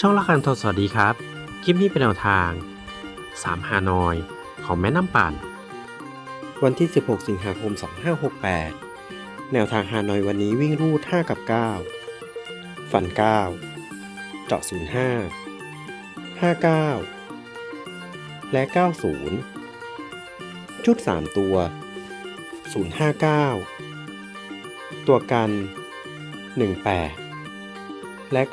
ช่องละคันทศสวัสดีครับ คลิปนี้เป็นแนวทาง3ฮานอย ของแม่น้ำปั่น วันที่ 16 สิงหาคม 2568 แนวทางฮานอยวันนี้วิ่งรูด 5 กับ9ฟัน 9 เจาะ 05 59 และ 90 ชุด 3 ตัว 059 ตัวกัน 18 และ 98